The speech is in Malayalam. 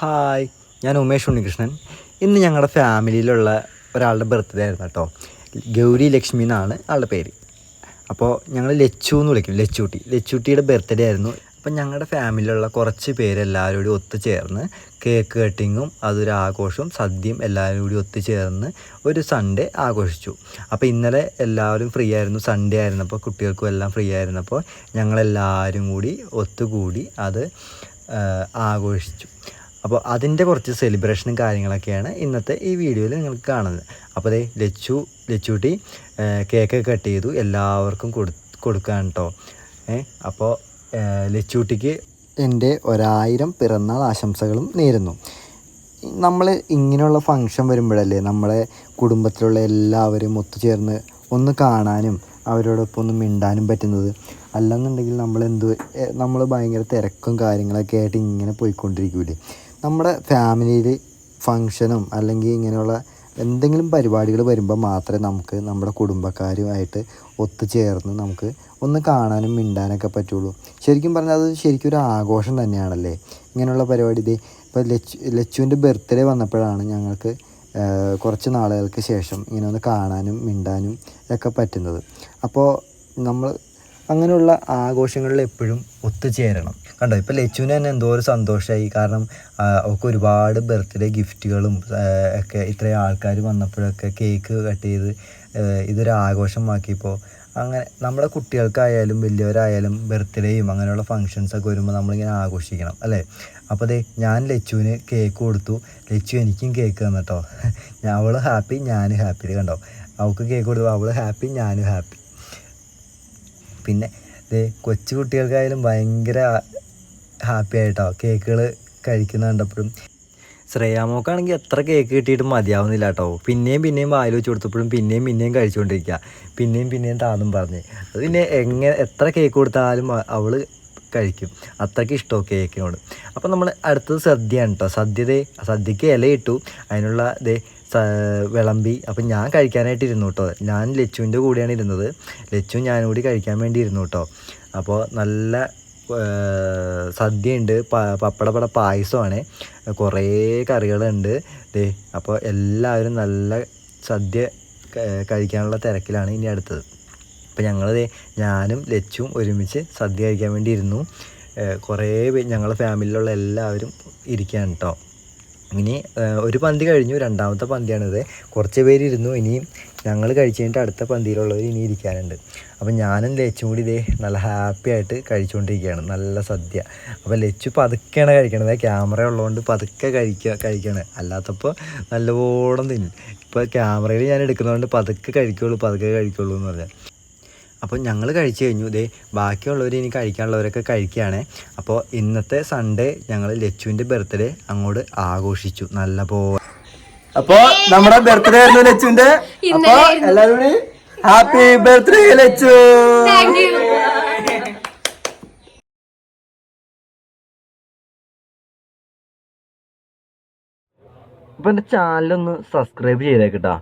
ഹായ് ഞാൻ ഉമേഷ് ഉണ്ണികൃഷ്ണൻ. ഇന്ന് ഞങ്ങളുടെ ഫാമിലിയിലുള്ള ഒരാളുടെ ബർത്ത്ഡേ ആയിരുന്നു കേട്ടോ. ഗൗരി ലക്ഷ്മി എന്നാണ് ആളുടെ പേര്. അപ്പോൾ ഞങ്ങൾ ലച്ചു എന്ന് വിളിക്കും ലച്ചൂട്ടി. ലച്ചൂട്ടിയുടെ ബർത്ത്ഡേ ആയിരുന്നു. അപ്പം ഞങ്ങളുടെ ഫാമിലിയിലുള്ള കുറച്ച് പേരെല്ലാവരും കൂടി ഒത്തുചേർന്ന് കേക്ക് കട്ടിങ്ങും അതൊരു ആഘോഷവും സദ്യയും എല്ലാവരും കൂടി ഒത്തുചേർന്ന് ഒരു സൺഡേ ആഘോഷിച്ചു. അപ്പോൾ ഇന്നലെ എല്ലാവരും ഫ്രീ ആയിരുന്നു സൺഡേ ആയിരുന്നപ്പോൾ കുട്ടികൾക്കും എല്ലാം ഫ്രീ ആയിരുന്നപ്പോൾ ഞങ്ങളെല്ലാവരും കൂടി ഒത്തുകൂടി അത് ആഘോഷിച്ചു. അപ്പോൾ അതിന്റെ കുറച്ച് സെലിബ്രേഷനും കാര്യങ്ങളൊക്കെയാണ് ഇന്നത്തെ ഈ വീഡിയോയിൽ നിങ്ങൾക്ക് കാണുന്നത്. അപ്പോൾ അതേ ലച്ചു ലച്ചുട്ടി കേക്ക് കട്ട് ചെയ്തു. എല്ലാവർക്കും കൊടു കൊടുക്കാൻ കേട്ടോ അപ്പോൾ ലച്ചുട്ടിക്ക് എന്റെ ഒരായിരം പിറന്നാൾ ആശംസകളും നേരുന്നു. നമ്മൾ ഇങ്ങനെയുള്ള ഫങ്ഷൻ വരുമ്പോഴല്ലേ നമ്മളെ കുടുംബത്തിലുള്ള എല്ലാവരും ഒത്തുചേർന്ന് ഒന്ന് കാണാനും അവരോടൊപ്പം ഒന്ന് മിണ്ടാനും പറ്റുന്നത്? അല്ലെന്നുണ്ടെങ്കിൽ നമ്മൾ എന്ത് നമ്മൾ ഭയങ്കര തിരക്കും കാര്യങ്ങളൊക്കെ ആയിട്ട് ഇങ്ങനെ പോയിക്കൊണ്ടിരിക്കൂലേ നമ്മുടെ ഫാമിലിയിൽ ഫങ്ഷനും അല്ലെങ്കിൽ ഇങ്ങനെയുള്ള എന്തെങ്കിലും പരിപാടികൾ വരുമ്പോൾ മാത്രമേ നമുക്ക് നമ്മുടെ കുടുംബക്കാരുമായിട്ട് ഒത്തുചേർന്ന് നമുക്ക് ഒന്ന് കാണാനും മിണ്ടാനൊക്കെ പറ്റുള്ളൂ. ശരിക്കും പറഞ്ഞാൽ അത് ശരിക്കും ഒരു ആഘോഷം തന്നെയാണല്ലേ? ഇങ്ങനെയുള്ള പരിപാടി ഇത് ഇപ്പോൾ ലച്ചു ലച്ചുവിന്റെ ബർത്ത്ഡേ വന്നപ്പോഴാണ് ഞങ്ങൾക്ക് കുറച്ച് നാളുകൾക്ക് ശേഷം ഇങ്ങനെ ഒന്ന് കാണാനും മിണ്ടാനും ഒക്കെ പറ്റുന്നത്. അപ്പോൾ നമ്മൾ അങ്ങനെയുള്ള ആഘോഷങ്ങളിൽ എപ്പോഴും ഒത്തുചേരണം. കണ്ടോ? ഇപ്പോൾ ലച്ചുവിന് തന്നെ എന്തോ ഒരു സന്തോഷമായി കാരണം ഒക്കെ ഒരുപാട് ബർത്ത്ഡേ ഗിഫ്റ്റുകളും ഒക്കെ ഇത്രയും ആൾക്കാർ വന്നപ്പോഴൊക്കെ കേക്ക് കട്ട് ചെയ്ത് ഇതൊരു ആഘോഷമാക്കിയപ്പോൾ അങ്ങനെ നമ്മുടെ കുട്ടികൾക്കായാലും വലിയവരായാലും ബർത്ത്ഡേയും അങ്ങനെയുള്ള ഫങ്ഷൻസ് ഒക്കെ വരുമ്പോൾ നമ്മളിങ്ങനെ ആഘോഷിക്കണം അല്ലേ? അപ്പോൾ അതെ ഞാൻ ലച്ചുവിന് കേക്ക് കൊടുത്തു. ലച്ചു എനിക്കും കേക്ക് തന്നിട്ടോ അവൾ ഹാപ്പി ഞാൻ ഹാപ്പി കണ്ടോ? അവൾക്ക് കേക്ക് കൊടുത്തു അവൾ ഹാപ്പി ഞാനും ഹാപ്പി പിന്നെ ദേ കൊച്ചു കുട്ടികൾക്കായാലും ഭയങ്കര ഹാപ്പി ആയിട്ടോ? കേക്കുകൾ കഴിക്കുന്ന കണ്ടപ്പോഴും. ശ്രേയാമോക്കാണെങ്കിൽ എത്ര കേക്ക് കിട്ടിയിട്ടും മതിയാവുന്നില്ല കേട്ടോ പിന്നെയും പിന്നെയും വായിൽ വെച്ച് കൊടുത്തപ്പോഴും പിന്നെയും പിന്നെയും കഴിച്ചുകൊണ്ടിരിക്കുക. പിന്നെയും പിന്നെയും താന്നും പറഞ്ഞ്. അത് പിന്നെ എങ്ങനെ എത്ര കേക്ക് കൊടുത്താലും അവൾ കഴിക്കും. അത്രയ്ക്ക് ഇഷ്ടമോ കേക്കിനോട് അപ്പോൾ നമ്മൾ അടുത്തത് സദ്യയാണ് കേട്ടോ സദ്യതേ സദ്യക്ക് ഇലയിട്ടു. അതിനുള്ള ഇതേ വിളമ്പി. അപ്പം ഞാൻ കഴിക്കാനായിട്ട് ഇരുന്നു കേട്ടോ ഞാൻ ലച്ചുവിന്റെ കൂടെയാണ് ഇരുന്നത്. ലച്ചു ഞാനും കൂടി കഴിക്കാൻ വേണ്ടി ഇരുന്നു കേട്ടോ അപ്പോൾ നല്ല സദ്യയുണ്ട്. പപ്പട പപ്പടപ്പട പായസമാണ്. കുറേ കറികളുണ്ട്. ദേ അപ്പോൾ എല്ലാവരും നല്ല സദ്യ കഴിക്കാനുള്ള തിരക്കിലാണ് ഇനി അടുത്തത്. അപ്പോൾ ഞങ്ങൾ ദേ ഞാനും ലച്ചും ഒരുമിച്ച് സദ്യ കഴിക്കാൻ വേണ്ടി ഇരുന്നു. കുറേ ഞങ്ങളുടെ ഫാമിലിയിലുള്ള എല്ലാവരും ഇരിക്കുകയാണ് കേട്ടോ. ഇനി ഒരു പന്തി കഴിഞ്ഞു രണ്ടാമത്തെ പന്തിയാണിത്. കുറച്ച് പേരിരുന്നു ഇനിയും ഞങ്ങൾ കഴിച്ച് അടുത്ത പന്തിയിലുള്ളവർ ഇനി ഇരിക്കാനുണ്ട്. അപ്പം ഞാനും ലച്ചും കൂടി ഇതേ നല്ല ഹാപ്പി ആയിട്ട് കഴിച്ചുകൊണ്ടിരിക്കുകയാണ് നല്ല സദ്യ. അപ്പോൾ ലച്ചു പതുക്കെയാണ് കഴിക്കണത്. ക്യാമറ ഉള്ളതുകൊണ്ട് പതുക്കെ കഴിക്കുക കഴിക്കണേ. അല്ലാത്തപ്പോൾ നല്ലവണ്ണം തിന്നും. ഇപ്പോൾ ക്യാമറയിൽ ഞാൻ എടുക്കുന്നതുകൊണ്ട് പതുക്കെ കഴിക്കുള്ളൂ പതുക്കെ കഴിക്കുള്ളൂ എന്ന് പറഞ്ഞാൽ അപ്പോൾ ഞങ്ങൾ കഴിച്ചു കഴിഞ്ഞു. ഇതേ ബാക്കിയുള്ളവർ ഇനി കഴിക്കാനുള്ളവരൊക്കെ കഴിക്കുകയാണ്. അപ്പോൾ ഇന്നത്തെ സൺഡേ ഞങ്ങൾ ലച്ചുവിന്റെ ബർത്ത്ഡേ അങ്ങോട്ട് ആഘോഷിച്ചു. നല്ല പോലെ അപ്പോൾ നമ്മുടെ ബർത്ത്ഡേ ആയിരുന്നു ലച്ചുവിന്റെ. അപ്പോൾ എല്ലാവരും ഹാപ്പി ബർത്ത്ഡേ ലച്ചു. അപ്പോൾ എന്റെ ചാനലൊന്ന് സബ്സ്ക്രൈബ് ചെയ്തേക്കട്ടാ